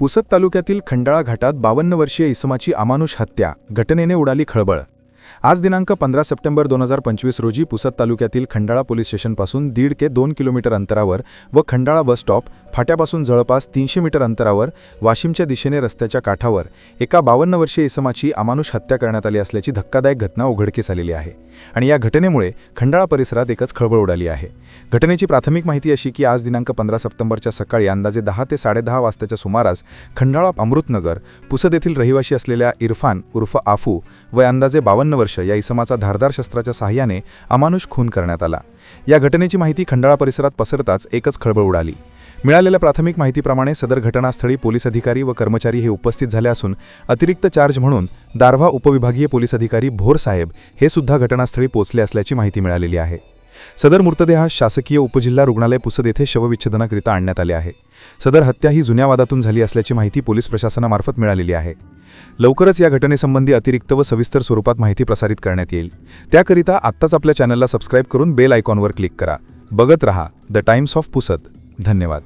पुसद तालुक्यातील खंडाळा घाटात बावन्न वर्षीय इसमाची अमानुष हत्या घटनेने उडाली खळबळ. आज दिनांक पंधरा सप्टेंबर दोन हजार पंचवीस रोजी पुसद तालुक्यातील खंडाळा पोलीस स्टेशनपासून दीड ते दोन किलोमीटर अंतरावर व खंडाळा बस स्टॉप फाट्यापासून जवळपास तीनशे मीटर अंतरावर वाशिमच्या दिशेने रस्त्याच्या काठावर एका बावन्न वर्षीय इसमाची अमानुष हत्या करण्यात आली असल्याची धक्कादायक घटना उघडकीस आलेली आहे. आणि या घटनेमुळे खंडाळा परिसरात एकच खळबळ उडाली आहे. घटनेची प्राथमिक माहिती अशी की आज दिनांक पंधरा सप्टेंबरच्या सकाळी अंदाजे दहा ते साडेदहा वाजताच्या सुमारास खंडाळा अमृतनगर पुसद येथील रहिवाशी असलेल्या इरफान उर्फ आफू व अंदाजे बावन्न वर्ष या इसमाचा धारदार शस्त्राच्या सहाय्याने अमानुष खून करण्यात आला. या घटनेची माहिती खंडाळा परिसरात पसरताच एकच खळबळ उडाली. मिळालेल्या प्राथमिक माहितीप्रमाणे सदर घटनास्थळी पोलीस अधिकारी व कर्मचारी हे उपस्थित झाले असून अतिरिक्त चार्ज म्हणून दारव्हा उपविभागीय पोलीस अधिकारी भोर साहेब हे सुद्धा घटनास्थळी पोहोचले असल्याची माहिती मिळालेली आहे. सदर मृतदेह शासकीय उपजिल्हा रुग्णालय पुसद येथे शवविच्छेदनाकरिता आणण्यात आले आहे. सदर हत्या ही जुन्या वादातून झाली असल्याची माहिती पोलीस प्रशासनामार्फत मिळालेली आहे. लवकरच या घटनेसंबंधी अतिरिक्त व सविस्तर स्वरूपात माहिती प्रसारित करण्यात येईल. त्याकरिता आत्ताच आपल्या चॅनलला सबस्क्राईब करून बेल आयकॉनवर क्लिक करा. बघत रहा द टाइम्स ऑफ पुसद. धन्यवाद.